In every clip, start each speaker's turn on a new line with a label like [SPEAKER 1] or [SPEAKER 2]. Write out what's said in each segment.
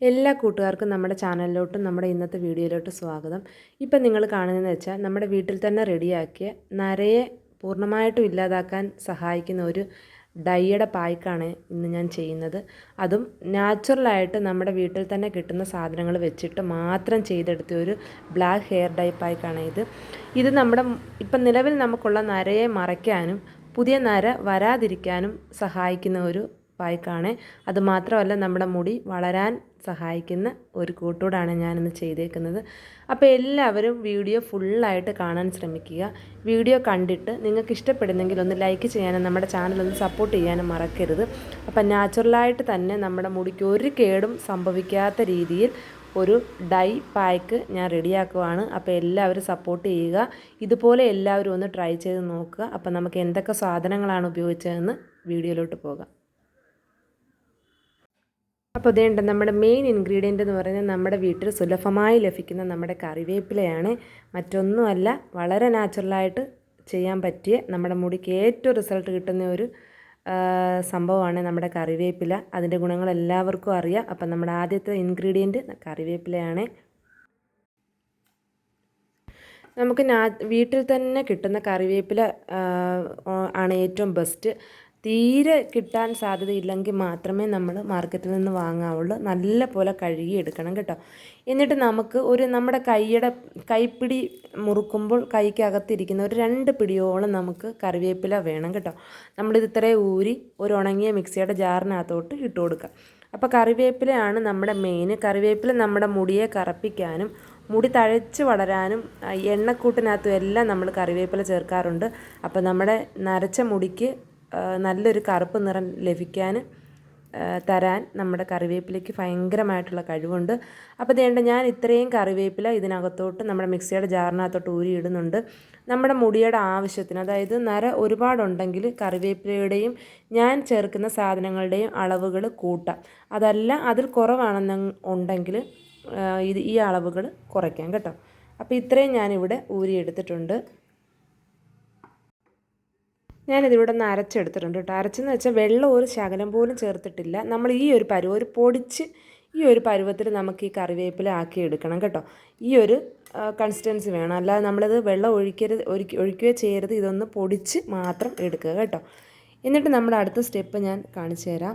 [SPEAKER 1] എല്ലാ കൂട്ടുകാർക്കും നമ്മുടെ ചാനലിലോട്ടും നമ്മുടെ ഇന്നത്തെ വീഡിയോയിലോട്ട് സ്വാഗതം. ഇപ്പം നിങ്ങൾ കാണുന്നതെന്ന് വെച്ചാൽ നമ്മുടെ വീട്ടിൽ തന്നെ റെഡിയാക്കിയ നരയെ പൂർണമായിട്ടും ഇല്ലാതാക്കാൻ സഹായിക്കുന്ന ഒരു ഡൈയുടെ പായ്ക്കാണ് ഇന്ന് ഞാൻ ചെയ്യുന്നത്. അതും നാച്ചുറലായിട്ട് നമ്മുടെ വീട്ടിൽ തന്നെ കിട്ടുന്ന സാധനങ്ങൾ വെച്ചിട്ട് മാത്രം ചെയ്തെടുത്ത ഒരു ബ്ലാക്ക് ഹെയർ ഡൈ പായ്ക്കാണ് ഇത്. ഇത് നമ്മുടെ ഇപ്പം നിലവിൽ നമുക്കുള്ള നരയെ മറയ്ക്കാനും പുതിയ നര വരാതിരിക്കാനും സഹായിക്കുന്ന ഒരു പായ്ക്കാണ് അതുമാത്രമല്ല നമ്മുടെ മുടി വളരാൻ സഹായിക്കുന്ന ഒരു കൂട്ടോടാണ് ഞാനിന്ന് ചെയ്തേക്കുന്നത്. അപ്പോൾ എല്ലാവരും വീഡിയോ ഫുള്ളായിട്ട് കാണാൻ ശ്രമിക്കുക. വീഡിയോ കണ്ടിട്ട് നിങ്ങൾക്ക് ഇഷ്ടപ്പെടുന്നെങ്കിൽ ഒന്ന് ലൈക്ക് ചെയ്യാനും നമ്മുടെ ചാനൽ ഒന്ന് സപ്പോർട്ട് ചെയ്യാനും മറക്കരുത്. അപ്പം നാച്ചുറലായിട്ട് തന്നെ നമ്മുടെ മുടിക്ക് ഒരു കേടും സംഭവിക്കാത്ത രീതിയിൽ ഒരു ഡൈ പായ്ക്ക് ഞാൻ റെഡിയാക്കുവാണ്. അപ്പോൾ എല്ലാവരും സപ്പോർട്ട് ചെയ്യുക. ഇതുപോലെ എല്ലാവരും ഒന്ന് ട്രൈ ചെയ്ത് നോക്കുക. അപ്പോൾ നമുക്ക് എന്തൊക്കെ സാധനങ്ങളാണ് ഉപയോഗിച്ചതെന്ന് വീഡിയോയിലോട്ട് പോകാം. അപ്പോൾ ഇതേണ്ട നമ്മുടെ മെയിൻ ഇൻഗ്രീഡിയന്റ് എന്ന് പറയുന്നത് നമ്മുടെ വീട്ടിൽ സുലഭമായി ലഭിക്കുന്ന നമ്മുടെ കറിവേപ്പിലയാണ്. മറ്റൊന്നുമല്ല വളരെ നാച്ചുറലായിട്ട് ചെയ്യാൻ പറ്റിയ നമ്മുടെ മുടിക്ക് ഏറ്റവും റിസൾട്ട് കിട്ടുന്ന ഒരു സംഭവമാണ് നമ്മുടെ കറിവേപ്പില. അതിന്റെ ഗുണങ്ങൾ എല്ലാവർക്കും അറിയാം. അപ്പം നമ്മുടെ ആദ്യത്തെ ഇൻഗ്രീഡിയന്റ് കറിവേപ്പിലയാണ്. നമുക്ക് നാ വീട്ടിൽ തന്നെ കിട്ടുന്ന കറിവേപ്പില ആണ് ഏറ്റവും ബെസ്റ്റ് തീരെ കിട്ടാൻ സാധ്യതയില്ലെങ്കിൽ മാത്രമേ നമ്മൾ മാർക്കറ്റിൽ നിന്ന് വാങ്ങാവുള്ളൂ. നല്ല പോലെ കഴുകി എടുക്കണം കേട്ടോ. എന്നിട്ട് നമുക്ക് ഒരു നമ്മുടെ കൈയുടെ കൈപ്പിടി മുറുക്കുമ്പോൾ കൈക്കകത്തിരിക്കുന്ന ഒരു രണ്ട് പിടിയോളം നമുക്ക് കറിവേപ്പില വേണം കേട്ടോ. നമ്മളിത് ഇത്രയും ഊരി ഒരു ഉണങ്ങിയ മിക്സിയുടെ ജാറിനകത്തോട്ട് ഇട്ട് കൊടുക്കുക അപ്പോൾ കറിവേപ്പിലയാണ് നമ്മുടെ മെയിൻ കറിവേപ്പില നമ്മുടെ മുടിയെ കറപ്പിക്കാനും മുടി തഴച്ച് വളരാനും എണ്ണക്കൂട്ടിനകത്തും എല്ലാം നമ്മൾ കറിവേപ്പില ചേർക്കാറുണ്ട്. അപ്പോൾ നമ്മുടെ നരച്ച മുടിക്ക് നല്ലൊരു കറുപ്പ് നിറം ലഭിക്കാൻ തരാൻ നമ്മുടെ കറിവേപ്പിലയ്ക്ക് ഭയങ്കരമായിട്ടുള്ള കഴിവുണ്ട്. അപ്പോൾ വേണ്ട ഞാൻ ഇത്രയും കറിവേപ്പില ഇതിനകത്തോട്ട് നമ്മുടെ മിക്സിയുടെ ജാറിനകത്തോട്ട് ഊരിയിടുന്നുണ്ട്. നമ്മുടെ മുടിയുടെ ആവശ്യത്തിന് അതായത് നര ഒരുപാടുണ്ടെങ്കിൽ കറിവേപ്പിലയുടെയും ഞാൻ ചേർക്കുന്ന സാധനങ്ങളുടെയും അളവുകൾ കൂട്ടാം. അതല്ല അതിൽ കുറവാണെന്ന് ഉണ്ടെങ്കിൽ ഇത് ഈ അളവുകൾ കുറയ്ക്കാം കേട്ടോ. അപ്പോൾ ഇത്രയും ഞാനിവിടെ ഊരിയെടുത്തിട്ടുണ്ട്. ഞാനിതിവിടെ നിന്ന് അരച്ചെടുത്തിട്ടുണ്ട് കേട്ടോ. അരച്ചെന്ന് വെച്ചാൽ വെള്ളം ഒരു ശകലം പോലും ചേർത്തിട്ടില്ല. നമ്മൾ ഈ ഒരു പരുവം ഒരു പൊടിച്ച് ഈ ഒരു പരുവത്തിൽ നമുക്ക് ഈ കറിവേപ്പില ആക്കി എടുക്കണം കേട്ടോ. ഈ ഒരു കൺസിസ്റ്റൻസി വേണം. അല്ലാതെ നമ്മളിത് വെള്ളം ഒഴിക്കരുത് ഒഴിക്ക ഒഴിക്കുകയോ ചെയ്യരുത്. ഇതൊന്ന് പൊടിച്ച് മാത്രം എടുക്കുക കേട്ടോ. എന്നിട്ട് നമ്മുടെ അടുത്ത സ്റ്റെപ്പ് ഞാൻ കാണിച്ചു തരാം.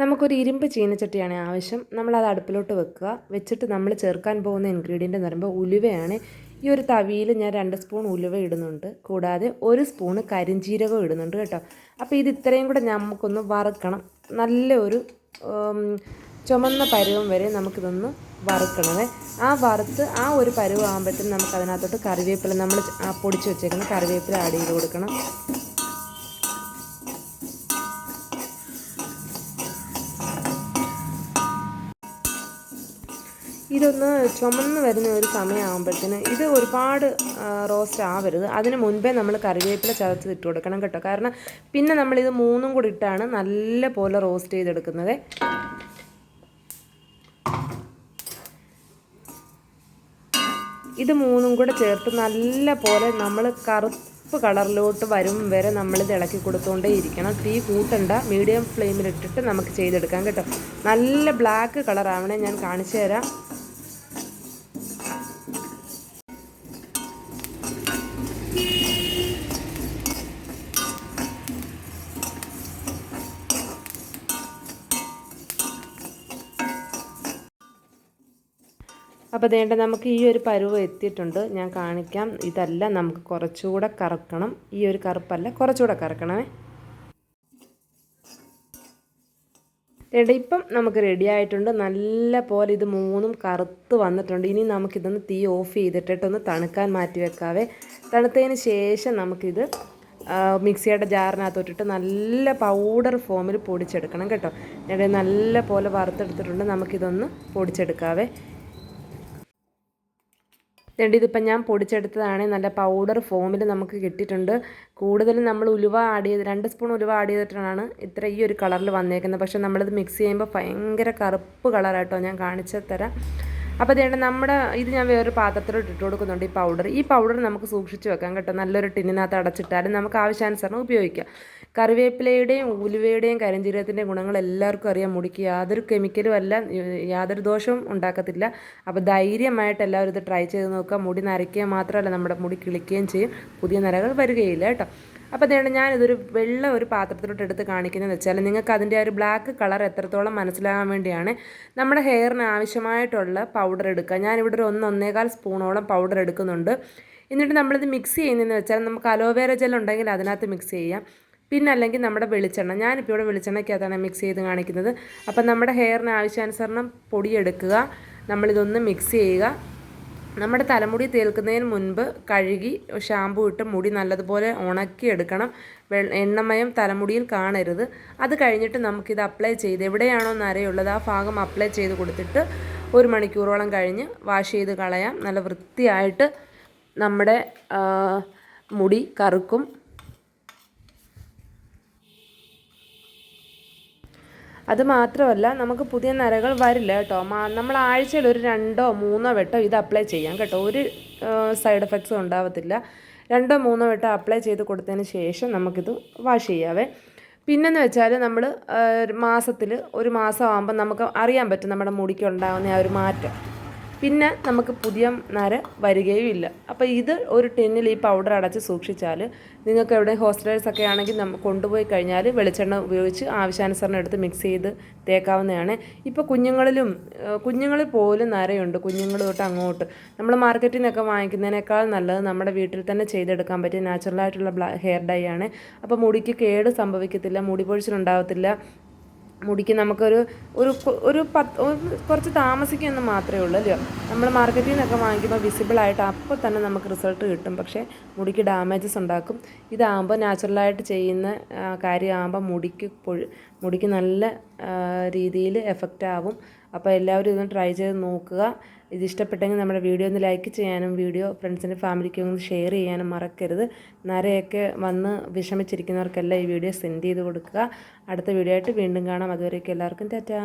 [SPEAKER 1] നമുക്കൊരു ഇരുമ്പ് ചീനച്ചട്ടിയാണ് ആവശ്യം. നമ്മളത് അടുപ്പിലോട്ട് വെക്കുക. വെച്ചിട്ട് നമ്മൾ ചേർക്കാൻ പോകുന്ന ഇൻഗ്രീഡിയന്റ് എന്ന് പറയുമ്പോൾ ഉലുവയാണ്. ഈ ഒരു തവിയിൽ ഞാൻ രണ്ട് സ്പൂൺ ഉലുവ ഇടുന്നുണ്ട്. കൂടാതെ ഒരു സ്പൂണ് കരിഞ്ചീരകം ഇടുന്നുണ്ട് കേട്ടോ. അപ്പോൾ ഇത് ഇത്രയും കൂടെ നമുക്കൊന്ന് വറുക്കണം. നല്ല ഒരു ചുമന്ന പരുവം വരെ നമുക്കിതൊന്ന് വറുക്കണമേ. ആ വറുത്ത് ആ ഒരു പരുവാകുമ്പോഴത്തേനും നമുക്ക് അതിനകത്തോട്ട് കറിവേപ്പില നമ്മൾ പൊടിച്ച് വെച്ചേക്കുന്ന കറിവേപ്പില ആഡ് ചെയ്ത് കൊടുക്കണം. ഇതൊന്ന് ചുമന്ന് വരുന്ന ഒരു സമയമാകുമ്പോഴത്തേന് ഇത് ഒരുപാട് റോസ്റ്റ് ആവരുത്. അതിന് മുൻപേ നമ്മൾ കറിവേപ്പില ചതച്ച് ഇട്ട് കൊടുക്കണം കേട്ടോ. കാരണം പിന്നെ നമ്മളിത് മൂന്നും കൂടി ഇട്ടാണ് നല്ല പോലെ റോസ്റ്റ് ചെയ്തെടുക്കുന്നത്. ഇത് മൂന്നും കൂടെ ചേർത്ത് നല്ല പോലെ നമ്മൾ കറുപ്പ് കളറിലോട്ട് വരും വരെ നമ്മളിത് ഇളക്കി കൊടുത്തുകൊണ്ടേ ഇരിക്കണം. തീ കൂട്ടണ്ട മീഡിയം ഫ്ലെയിമിലിട്ടിട്ട് നമുക്ക് ചെയ്തെടുക്കാം കേട്ടോ. നല്ല ബ്ലാക്ക് കളറാവണേ ഞാൻ കാണിച്ചു തരാം. അപ്പോൾ അതേണ്ട നമുക്ക് ഈ ഒരു പരുവ് എത്തിയിട്ടുണ്ട്. ഞാൻ കാണിക്കാം. ഇതല്ല നമുക്ക് കുറച്ചുകൂടെ കറക്കണം. ഈ ഒരു കറുപ്പല്ല കുറച്ചുകൂടെ കറക്കണമേ. ചേട്ടാ ഇപ്പം നമുക്ക് റെഡി ആയിട്ടുണ്ട്. നല്ല പോലെ ഇത് മൂന്നും കറുത്ത് വന്നിട്ടുണ്ട്. ഇനി നമുക്കിതൊന്ന് തീ ഓഫ് ചെയ്തിട്ടിട്ടൊന്ന് തണുക്കാൻ മാറ്റി വെക്കാവേ. തണുത്തതിന് ശേഷം നമുക്കിത് മിക്സിയുടെ ജാറിനകത്തോട്ടിട്ട് നല്ല പൗഡർ ഫോമിൽ പൊടിച്ചെടുക്കണം കേട്ടോ. നല്ല പോലെ വറുത്തെടുത്തിട്ടുണ്ട്. നമുക്കിതൊന്ന് പൊടിച്ചെടുക്കാവേ. രണ്ട് ഇതിപ്പം ഞാൻ പൊടിച്ചെടുത്തതാണ് നല്ല പൗഡർ ഫോമിൽ നമുക്ക് കിട്ടിയിട്ടുണ്ട്. കൂടുതലും നമ്മൾ ഉലുവ ആഡ് ചെയ്ത് രണ്ട് സ്പൂൺ ഉലുവ ആഡ് ചെയ്തിട്ടാണ് ഇത്ര ഈ ഒരു കളറിൽ വന്നേക്കുന്നത്. പക്ഷേ നമ്മളിത് മിക്സ് ചെയ്യുമ്പോൾ ഭയങ്കര കറുപ്പ് കളറായിട്ടോ ഞാൻ കാണിച്ചു തരാം. അപ്പോൾ അതേണ്ട നമ്മുടെ ഇത് ഞാൻ വേറൊരു പാത്രത്തിലോട്ട് ഇട്ട് കൊടുക്കുന്നുണ്ട് ഈ പൗഡർ ഈ പൗഡർ നമുക്ക് സൂക്ഷിച്ച് വെക്കാം കേട്ടോ. നല്ലൊരു ടിന്നിനകത്ത് അടച്ചിട്ടാലും നമുക്ക് ആവശ്യാനുസരണം ഉപയോഗിക്കാം. കറിവേപ്പിലയുടെയും ഉലുവയുടെയും കരിഞ്ജീരകത്തിന്റെയും ഗുണങ്ങൾ എല്ലാവർക്കും അറിയാം. മുടിക്ക് യാതൊരു കെമിക്കലും അല്ല യാതൊരു ദോഷവും ഉണ്ടാക്കത്തില്ല. അപ്പോൾ ധൈര്യമായിട്ട് എല്ലാവരും ഇത് ട്രൈ ചെയ്ത് നോക്കുക. മുടി നരയ്ക്കുക മാത്രമല്ല നമ്മുടെ മുടി കിളിക്കുകയും ചെയ്യും. പുതിയ നരകൾ വരികയില്ല കേട്ടോ. അപ്പോൾ അതുകൊണ്ട് ഞാനിതൊരു വെള്ള ഒരു പാത്രത്തിലോട്ട് എടുത്ത് കാണിക്കുന്നത് വെച്ചാൽ നിങ്ങൾക്ക് അതിന്റെ ഒരു ബ്ലാക്ക് കളർ എത്രത്തോളം മനസ്സിലാകാൻ വേണ്ടിയാണ് നമ്മുടെ ഹെയറിന് ആവശ്യമായിട്ടുള്ള പൗഡർ എടുക്കുക. ഞാനിവിടെ ഒരു ഒന്ന് ഒന്നേകാൽ സ്പൂണോളം പൗഡർ എടുക്കുന്നുണ്ട്. എന്നിട്ട് നമ്മളിത് മിക്സ് ചെയ്യുന്നതെന്ന് വെച്ചാൽ നമുക്ക് അലോവേര ജെൽ ഉണ്ടെങ്കിൽ അതിനകത്ത് മിക്സ് ചെയ്യാം. പിന്നെ അല്ലെങ്കിൽ നമ്മുടെ വെളിച്ചെണ്ണ. ഞാനിപ്പോൾ ഇവിടെ വെളിച്ചെണ്ണയ്ക്കകത്താണ് മിക്സ് ചെയ്ത് കാണിക്കുന്നത്. അപ്പം നമ്മുടെ ഹെയറിന് ആവശ്യാനുസരണം പൊടിയെടുക്കുക. നമ്മളിതൊന്ന് മിക്സ് ചെയ്യുക. നമ്മുടെ തലമുടി തേൽക്കുന്നതിന് മുൻപ് കഴുകി ഷാമ്പു ഇട്ട് മുടി നല്ലതുപോലെ ഉണക്കി എടുക്കണം. എണ്ണമയം തലമുടിയിൽ കാണരുത്. അത് കഴിഞ്ഞിട്ട് നമുക്കിത് അപ്ലൈ ചെയ്ത് എവിടെയാണോ നരയുള്ളത് ആ ഭാഗം അപ്ലൈ ചെയ്ത് കൊടുത്തിട്ട് ഒരു മണിക്കൂറോളം കഴിഞ്ഞ് വാഷ് ചെയ്ത് കളയാം. നല്ല വൃത്തിയായിട്ട് നമ്മുടെ മുടി കറുക്കും. അത് മാത്രമല്ല നമുക്ക് പുതിയ നരകൾ വരില്ല കേട്ടോ. നമ്മൾ ആഴ്ചയിൽ ഒരു രണ്ടോ മൂന്നോ വെട്ടോ ഇത് അപ്ലൈ ചെയ്യാം കേട്ടോ. ഒരു സൈഡ് എഫക്ട്സും ഉണ്ടാവത്തില്ല. രണ്ടോ മൂന്നോ വെട്ടോ അപ്ലൈ ചെയ്ത് കൊടുത്തതിന് ശേഷം നമുക്കിത് വാഷ് ചെയ്യാവേ. പിന്നെന്ന് വെച്ചാൽ നമ്മൾ മാസത്തിൽ ഒരു മാസം ആകുമ്പോൾ നമുക്ക് അറിയാൻ പറ്റും നമ്മുടെ മുടിക്ക് ഉണ്ടാകുന്ന ആ ഒരു മാറ്റം. പിന്നെ നമുക്ക് പുതിയ നര വരികയും ഇല്ല അപ്പോൾ ഇത് ഒരു ടെന്നിൽ ഈ പൗഡർ അടച്ച് സൂക്ഷിച്ചാൽ നിങ്ങൾക്ക് എവിടെ ഹോസ്റ്റലേഴ്സ് ഒക്കെ ആണെങ്കിൽ നമ്മൾ കൊണ്ടുപോയി കഴിഞ്ഞാൽ വെളിച്ചെണ്ണ ഉപയോഗിച്ച് ആവശ്യാനുസരണം എടുത്ത് മിക്സ് ചെയ്ത് തേക്കാവുന്നതാണ്. ഇപ്പോൾ കുഞ്ഞുങ്ങളിലും കുഞ്ഞുങ്ങളിൽ പോലും നരയുണ്ട്. കുഞ്ഞുങ്ങൾ തൊട്ട് അങ്ങോട്ട്. നമ്മൾ മാർക്കറ്റിൽ നിന്നൊക്കെ വാങ്ങിക്കുന്നതിനേക്കാൾ നല്ലത് നമ്മുടെ വീട്ടിൽ തന്നെ ചെയ്തെടുക്കാൻ പറ്റിയ നാച്ചുറലായിട്ടുള്ള ഹെയർ ഡൈ ആണ്. അപ്പോൾ മുടിക്ക് കേട് സംഭവിക്കത്തില്ല മുടി പൊഴിച്ചിലുണ്ടാകത്തില്ല മുടിക്ക് നമുക്കൊരു ഒരു ഒരു പത്ത് കുറച്ച് താമസിക്കുമെന്ന് മാത്രമേ ഉള്ളൂ അല്ലയോ? നമ്മൾ മാർക്കറ്റിൽ നിന്നൊക്കെ വാങ്ങിക്കുമ്പോൾ വിസിബിളായിട്ട് അപ്പോൾ തന്നെ നമുക്ക് റിസൾട്ട് കിട്ടും. പക്ഷേ മുടിക്ക് ഡാമേജസ് ഉണ്ടാക്കും. ഇതാകുമ്പോൾ നാച്ചുറലായിട്ട് ചെയ്യുന്ന കാര്യമാകുമ്പോൾ മുടിക്ക് മുടിക്ക് നല്ല രീതിയിൽ എഫക്റ്റ് ആവും. അപ്പോൾ എല്ലാവരും ഇതൊന്ന് ട്രൈ ചെയ്ത് നോക്കുക. ഇത് ഇഷ്ടപ്പെട്ടെങ്കിൽ നമ്മുടെ വീഡിയോ ഒന്ന് ലൈക്ക് ചെയ്യാനും വീഡിയോ ഫ്രണ്ട്സിന്റെ ഫാമിലിക്കും ഒന്ന് ഷെയർ ചെയ്യാനും മറക്കരുത്. നരയൊക്കെ വന്ന് വിഷമിച്ചിരിക്കുന്നവർക്കെല്ലാം ഈ വീഡിയോ സെൻഡ് ചെയ്ത് കൊടുക്കുക. അടുത്ത വീഡിയോ ആയിട്ട് വീണ്ടും കാണാം. അതുവരേക്കും എല്ലാവർക്കും ടാറ്റാ.